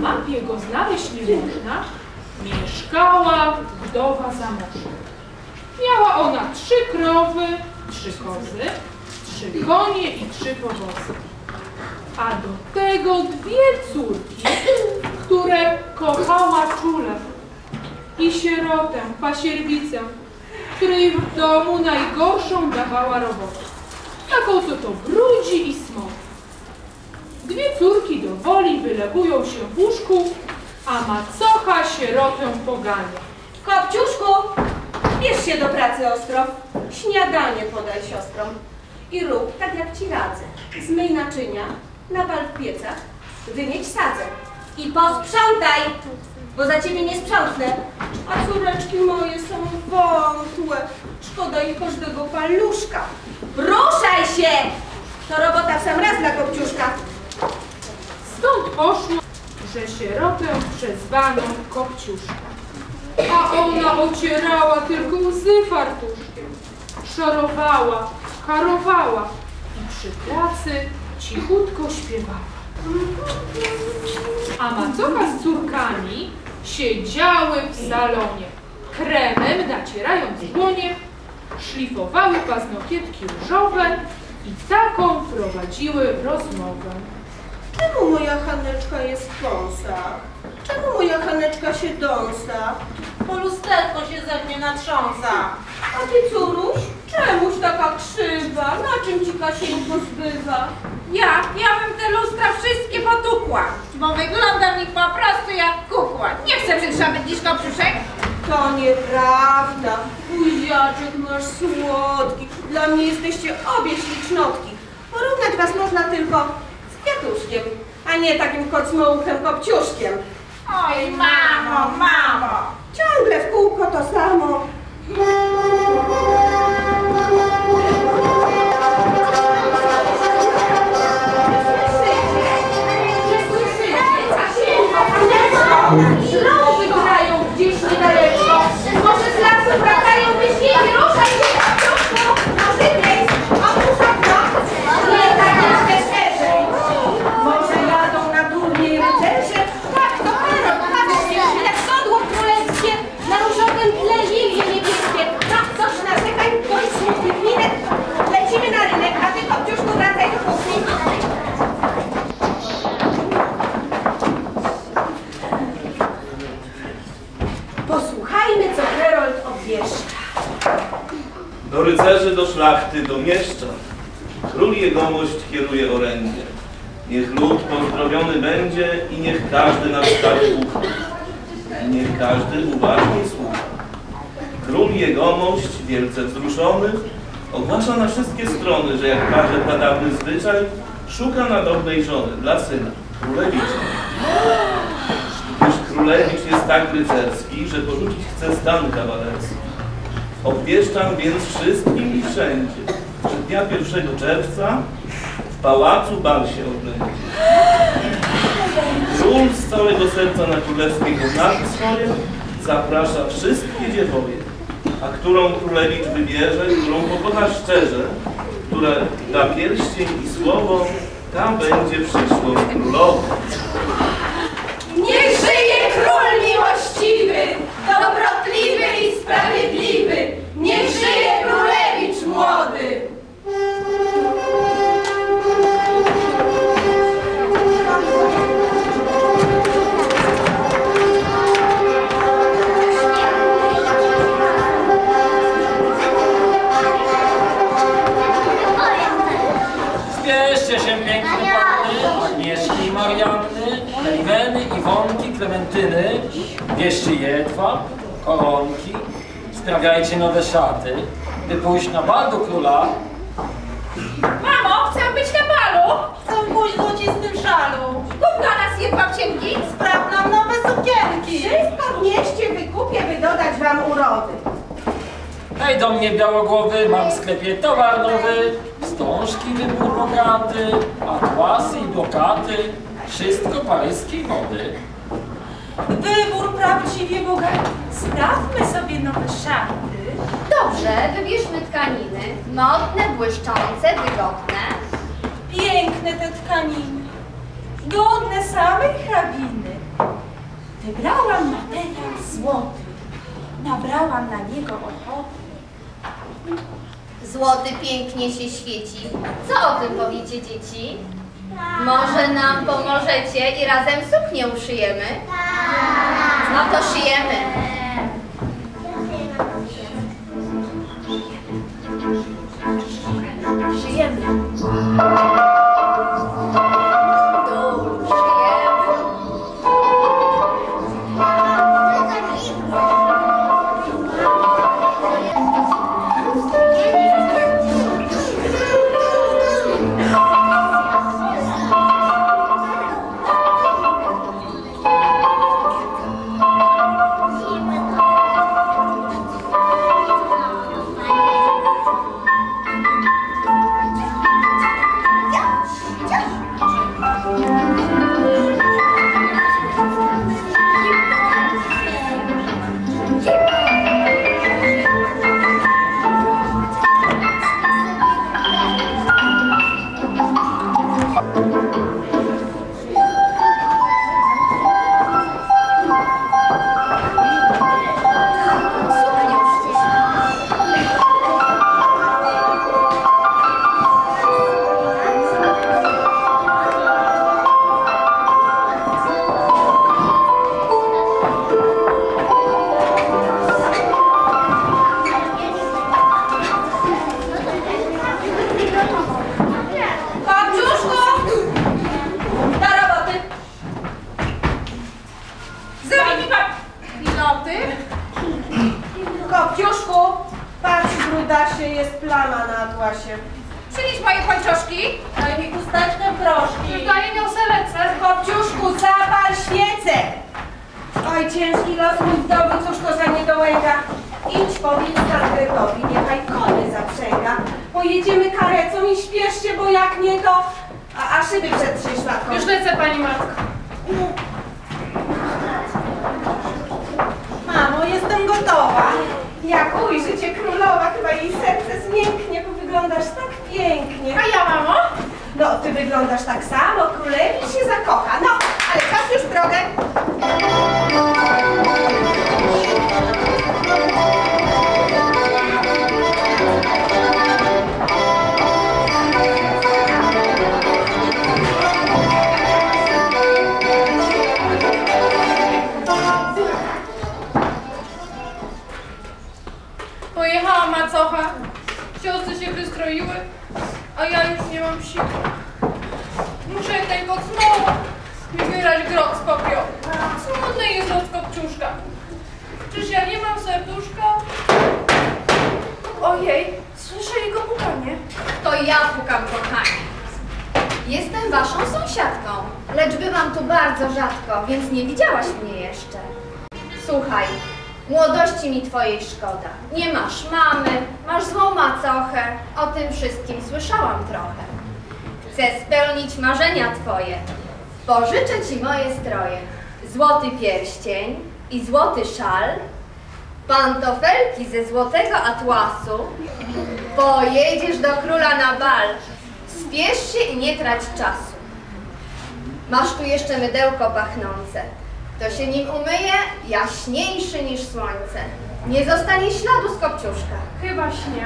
mapie go znaleźć nie można, mieszkała wdowa zamożna. Miała ona trzy krowy, trzy kozy, trzy konie i trzy powozy. A do tego dwie córki, które kochała czule i sierotę, pasierbicę, której w domu najgorszą dawała robotę. Taką, co to brudzi i smog. Dwie córki do woli wylegują się w łóżku, a macocha sierotę pogania. Kopciuszku, bierz się do pracy ostro. Śniadanie podaj siostrom. I rób tak jak ci radzę. Zmyj naczynia, napal w piecach, wymieć sadzę. I posprzątaj, bo za ciebie nie sprzątnę. A córeczki moje są wątłe. Szkoda ich każdego paluszka. Ruszaj się! To robota w sam raz dla Kopciuszka. Poszło, że sierotę przezwano Kopciuszka. A ona ocierała tylko łzy fartuszkiem. Szorowała, harowała i przy pracy cichutko śpiewała. A macocha z córkami siedziały w salonie, kremem nacierając dłonie, szlifowały paznokietki różowe i taką prowadziły rozmowę. Czemu moja Haneczka jest w kąsach? Czemu moja Haneczka się dąsa? Po lusterko się ze mnie natrząsa. A ty, córuś, czemuś taka krzywa? Na czym ci Kasieńko zbywa? Ja, ja bym te lustra wszystkie potukła, bo wygląda mi po prostu jak kukła. Nie chcę brzydsza być niż kopciuszek. To nieprawda. Buziaczek masz słodki. Dla mnie jesteście obie ślicznotki. Porównać was można tylko a nie takim kocmołchem kopciuszkiem. Oj, mamo, mamo. Ciągle w kółko to samo. Do rycerzy, do szlachty, do mieszcza. Król jegomość kieruje orędzie. Niech lud pozdrowiony będzie i niech każdy na wstawie ufa. I niech każdy uważnie słucha. Król jegomość, wielce wzruszony, ogłasza na wszystkie strony, że jak każe pradawny zwyczaj, szuka nadobnej żony dla syna, królewicza. Gdyż królewicz jest tak rycerski, że porzucić chce stan kawalerski. Obwieszczam więc wszystkim i wszędzie, że dnia 1 czerwca w pałacu bal się odbędzie. Król z całego serca na królewskie koznaki swoje zaprasza wszystkie dziewoje, a którą królewicz wybierze, którą pokocha szczerze, która da pierścień i słowo, ta będzie przyszłą królową. Niech żyje król miłościwy, dobrotliwy i sprawiedliwy. Niech żyje królewicz młody. Spieszcie się piękne panny, Agnieszki i Marianny, Eliweny, Iwonki, Klementyny, bierzcie jedwab, koronki, sprawiajcie nowe szaty, by pójść na bal do króla. Mamo, chcę być na balu. Chcę pójść w złocistym szalu. Kup dla nas jedwab cienki. Spraw nam nowe sukienki. Wszystko w mieście wykupię, by dodać wam urody. Hej do mnie białogłowy, mam w sklepie towar nowy, wstążki wybór bogaty, atłasy i blokaty, wszystko paryskiej wody. Wybór prawdziwie bogaty. Sprawmy sobie nowe szaty. Dobrze, wybierzmy tkaniny. Modne, błyszczące, wygodne. Piękne te tkaniny, godne samej hrabiny. Wybrałam materiał złoty, nabrałam na niego ochoty. Złoty pięknie się świeci. Co o tym powiecie, dzieci? Może nam pomożecie i razem suknię uszyjemy? No to brudasie, jest plama na atłasie. Przynieś moje pończoszki. Daj mi chusteczkę proszki. Daję niosę ręce. Kopciuszku, zapal świecę! Oj, ciężki los mój wdowy, cóż to za niedołęga. Idź powiedz Albertowi, niechaj kony zaprzęga. Pojedziemy karecą i śpieszcie, bo jak nie to... A, a szyby przed trzyszlatką. Już lecę, pani matko. Mamo, jestem gotowa. Jak ujrzy cię królowa, jej serce zmięknie, bo wyglądasz tak pięknie. A ja, mamo? No, ty wyglądasz tak samo, królewicz się zakocha. No, ale czas już drogę. Tylko znowu wybierać grot z popiołu. Smutny jest od kopciuszka. Czyż ja nie mam serduszka? Ojej, słyszę jego pukanie. To ja pukam, kochani. Jestem waszą sąsiadką, lecz bywam tu bardzo rzadko, więc nie widziałaś mnie jeszcze. Słuchaj, młodości mi twojej szkoda. Nie masz mamy, masz złą macochę, o tym wszystkim słyszałam trochę. Chcę spełnić marzenia twoje, pożyczę ci moje stroje. Złoty pierścień i złoty szal, pantofelki ze złotego atłasu, Pojedziesz do króla na bal. Spiesz się i nie trać czasu. Masz tu jeszcze mydełko pachnące. Kto się nim umyje, jaśniejszy niż słońce. Nie zostanie śladu z kopciuszka. Chyba śnie.